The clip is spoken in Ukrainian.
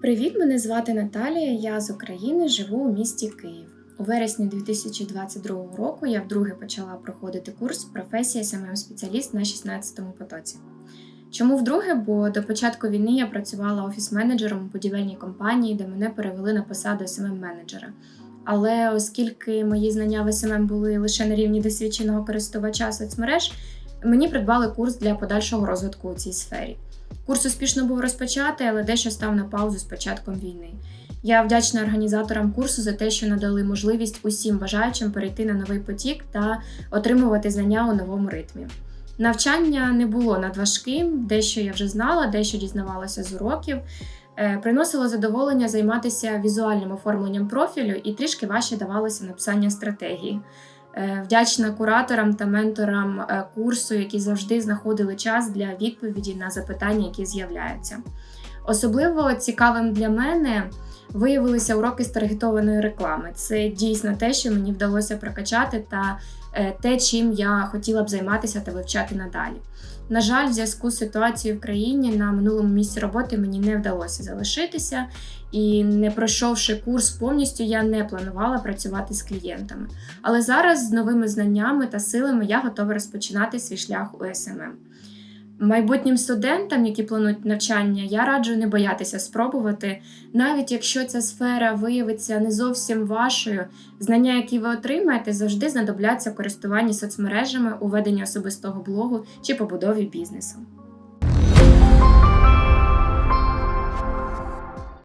Привіт, мене звати Наталія. Я з України, живу у місті Київ. У вересні 2022 року я вдруге почала проходити курс професія смм спеціаліст на 16-му потоці. Чому вдруге? Бо до початку війни я працювала офіс-менеджером у будівельній компанії, де мене перевели на посаду смм менеджера Але оскільки мої знання в СММ були лише на рівні досвідченого користувача соцмереж, мені придбали курс для подальшого розвитку у цій сфері. Курс успішно був розпочатий, але дещо став на паузу з початком війни. Я вдячна організаторам курсу за те, що надали можливість усім бажаючим перейти на новий потік та отримувати знання у новому ритмі. Навчання не було надважким, дещо я вже знала, дещо дізнавалася з уроків. Е, Приносило задоволення займатися візуальним оформленням профілю і трішки важче давалося написання стратегії. Е, Вдячна кураторам та менторам е, курсу, які завжди знаходили час для відповіді на запитання, які з'являються. Особливо цікавим для мене виявилися уроки з таргетованої реклами. Це дійсно те, що мені вдалося прокачати, та е, те, чим я хотіла б займатися та вивчати надалі. На жаль, в зв'язку з ситуацією в країні на минулому місці роботи мені не вдалося залишитися, і не пройшовши курс повністю, я не планувала працювати з клієнтами. Але зараз з новими знаннями та силами я готова розпочинати свій шлях у СММ. Майбутнім студентам, які планують навчання, я раджу не боятися спробувати, навіть якщо ця сфера виявиться не зовсім вашою, знання, які ви отримаєте, завжди знадобляться в користуванні соцмережами, у веденні особистого блогу чи побудові бізнесу.